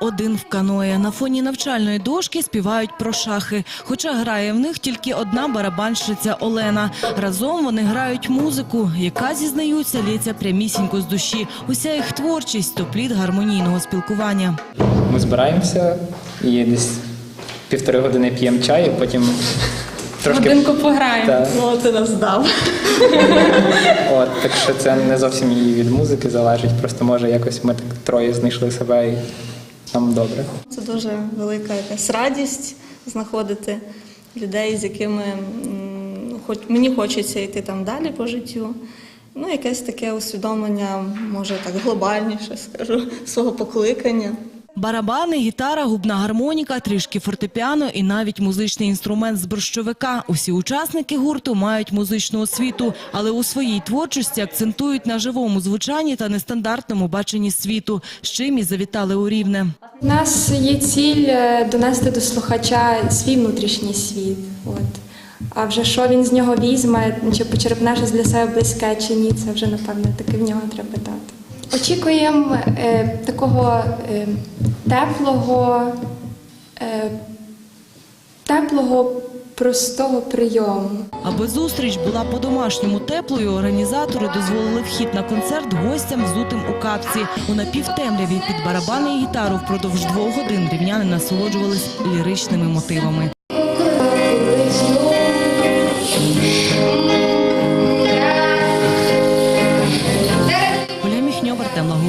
один в каное. На фоні навчальної дошки співають про шахи. Хоча грає в них тільки одна барабанщиця Олена. Разом вони грають музику, яка, зізнаються, лється прямісінько з душі. Уся їх творчість то плід гармонійного спілкування. Ми збираємося і десь півтори години п'ємо чай, і потім трошки. Годинку пограємо. Та, Ну, ти нас здав. от, так що це не зовсім і від музики залежить. Просто може якось ми так троє знайшли себе і нам добре. Це дуже велика якась радість знаходити людей, з якими хоч мені хочеться йти там далі по життю. Ну, якесь таке усвідомлення, може так глобальніше скажу, свого покликання. Барабани, гітара, губна гармоніка, трішки фортепіано і навіть музичний інструмент з борщовика. Усі учасники гурту мають музичну освіту, але у своїй творчості акцентують на живому звучанні та нестандартному баченні світу, з чим і завітали у Рівне. У нас є ціль е, донести до слухача свій внутрішній світ. От. А вже що він з нього візьме, чи почерпне щось для себе близьке чи ні, це вже напевно таки в нього треба дати. Очікуємо е, такого е, теплого, е, теплого, простого прийому. Аби зустріч була по-домашньому теплою, організатори дозволили вхід на концерт гостям, взутим у капці. У напівтемряві під барабани і гітару впродовж двох годин рівняни насолоджувались ліричними мотивами.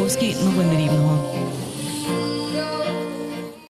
Лаговський. Новини Рівного.